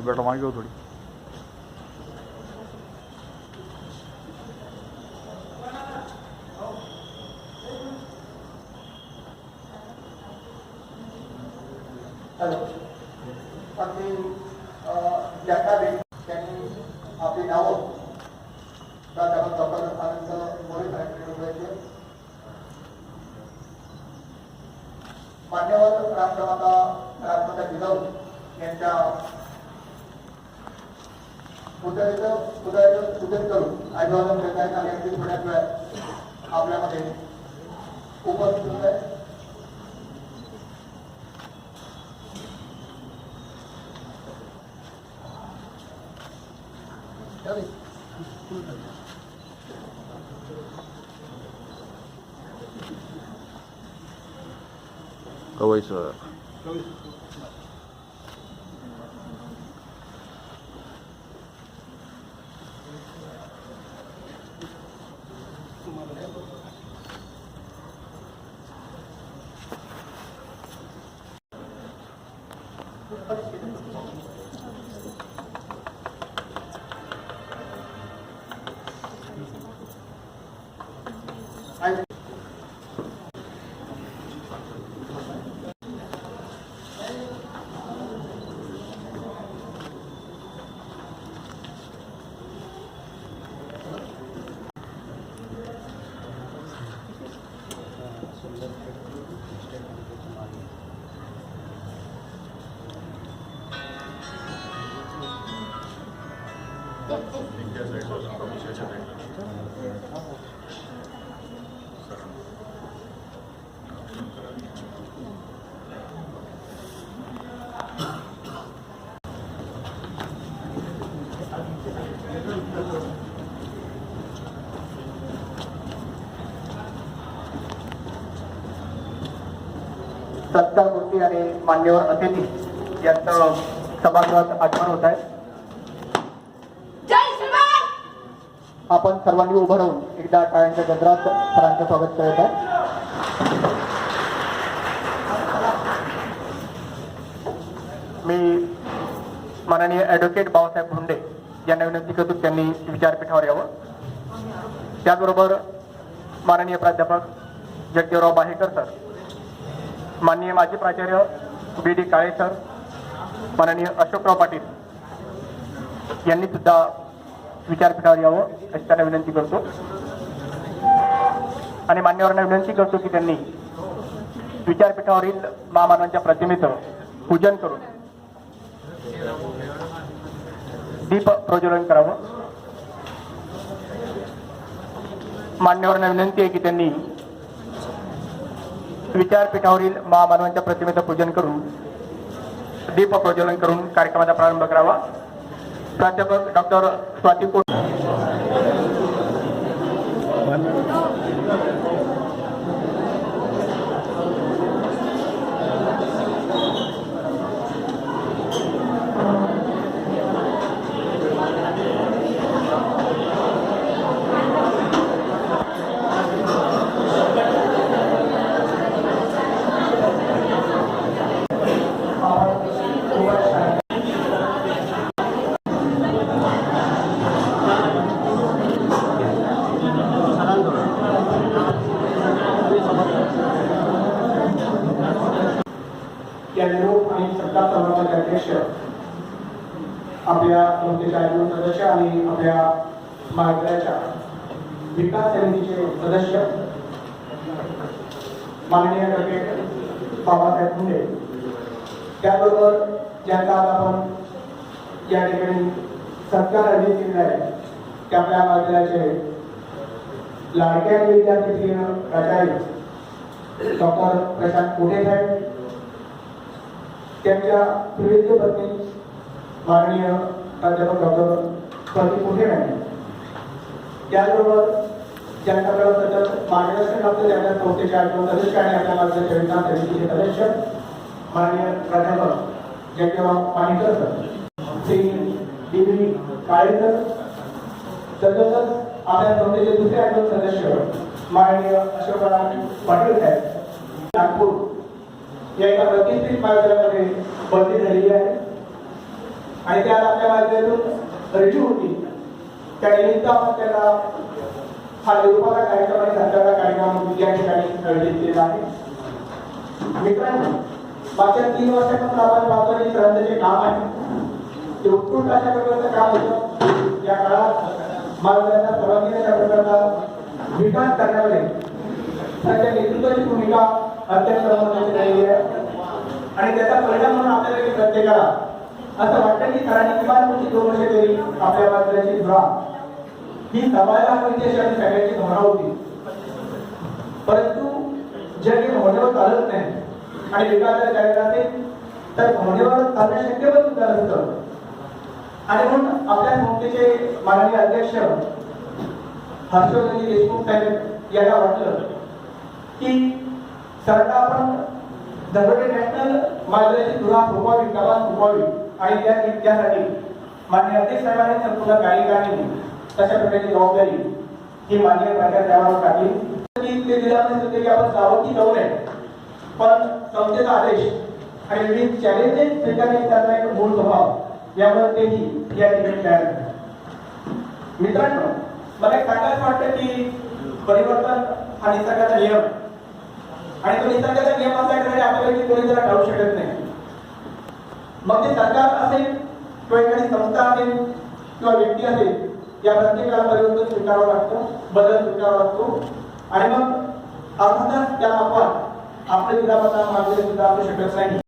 बेटा मागे हो थोडी. त्यांनी आपली नावं मान्यवर राष्ट्रमाता राजमाता जिजाऊ यांच्या पुतळ्याचं पुतळ्याचं पूजन करून अभिवादन देत आहेत आणि अगदी थोड्याच वेळात आपल्यामध्ये उपस्थित होत आहे कवई सर спасибо. सत्ता मूर्ती आणि मान्यवर अतिथी यांचं सभागृहात आठवण होत आहे. आपण सर्वांनी उभं राहून एकदा टाळ्यांच्या गजरात सरांचं स्वागत करत आहे मी माननीय ॲडव्होकेट बाबासाहेब भुंडे यांना विनंती करतो त्यांनी विचारपीठावर यावं. त्याचबरोबर माननीय प्राध्यापक जगदेवराव बाहेकर सर माननीय माजी प्राचार्य बी डी काळे सर माननीय अशोकराव पाटील यांनी सुद्धा विचारपीठावर यावं अशी त्यांना विनंती करतो? आणि मान्यवरांना विनंती करतो की त्यांनी विचारपीठावरील महामानवांच्या प्रतिमेचं पूजन करून दीप प्रज्वलन करावं. मान्यवरांना विनंती आहे की त्यांनी विचारपीठावरील महामानवांच्या प्रतिमेचं पूजन करून दीप प्रज्वलन करून कार्यक्रमाचा प्रारंभ करावा. प्राध्यापक डॉक्टर स्वाती कोट या निरोप आणि सत्ता समाजाचे अध्यक्ष आपल्या संस्थेच्या सदस्य आणि आपल्या महाविद्यालयाच्या विकास समितीचे सदस्य माननीय ॲडव्होकेट बाबासाहेब मुंडे. त्याबरोबर ज्यांचा आज आपण या ठिकाणी सत्कार आयोजित केलेला आहे त्या आपल्या महाविद्यालयाचे लाडक्या विद्यार्थी प्राचार्य डॉक्टर प्रशांत कोठे साहेब त्यांच्या प्रिय पत्नी माननीय प्राध्यापक डॉक्टर स्वाती कुठे यांनी. त्याचबरोबर ज्यांच्याकडे त्याच्यात मार्गदर्शन प्राप्त त्यांच्या संस्थेचे आठवण सदस्य आणि आपल्या माझ्या चरित्रा समितीचे सदस्य माननीय प्राध्यापक Jaydevrao Panikar sir Shri D B Kalekar तसंच आपल्या संस्थेचे दुसरे आठवण सदस्य माननीय अशोकराव पाटील साहेब नागपूर. या एका प्रतिष्ठित महाविद्यालयामध्ये बदली झालेली आहे. आणि त्या आपल्या माध्यमातून रजू होती. त्या निमित्त आपण त्याला हा निरूपणा कार्यक्रम आणि सत्याचा कार्यक्रम या ठिकाणी आयोजित केलेला आहे. मित्रांनो मागच्या तीन वर्षापासून आपण पाहतो की ग्रंथाचे काम आहे. ते उत्कृष्ट अशा प्रकारचं काम होतं. या काळात महाराजांना सर्वांगीण अशा प्रकारचा विकास करण्यामध्ये त्यांच्या नेतृत्वाची भूमिका अत्यंत महत्वाची राहिली आहे. आणि त्याचा परिणाम म्हणून आपल्याला प्रत्येकाला असं वाटतं की सरांनी किमान पुढची दोन वर्ष तरी आपल्या बाजूची धुरा. ही दबायला हवी अशी आपली सगळ्यांची भावना होती. परंतु जे काही भावनेवर चालत नाही. आणि विकासाच्या करायचं तर भावनेवर चालणं शक्य पण सुद्धा नसतं. आणि म्हणून आपल्या संस्थेचे माननीय अध्यक्ष हर्षवर्धनजी देशमुख साहेब यांना वाटलं की त्यांना आपण दगडे नॅशनल मार्गाची धुरा थोपावी कला थोपावी आणि त्या त्यासाठी माननीय अध्यक्ष साहेबांनी संपूर्ण कार्यकारिणी तशा प्रकारची जबाबदारी ही मान्य प्रकार त्यावर टाकली. ते दिल्यामुळे म्हणजे होते की आपण जावं जाऊ नये. पण संस्थेचा आदेश आणि विविध चॅलेंजेस स्वीकारणे त्यांना एक मूळ स्वभाव. यावर तेही या ठिकाणी तयार झाले. मित्रांनो मला एक सांगायचं वाटतं की परिवर्तन हा निसर्गाचा नियम आणि तो निसर्गाचा नियम असल्याकडे आपल्याला कोणी जरा टाळू शकत नाही. मग ते सरकार असेल किंवा एखादी संस्था असेल किंवा व्यक्ती असेल या प्रत्येकाला परिवर्तन स्वीकारावा लागतो बदल स्वीकारावा लागतो. आणि मग अर्थातच त्या आपण आपले विधापता मागले सुद्धा असू शकत नाही.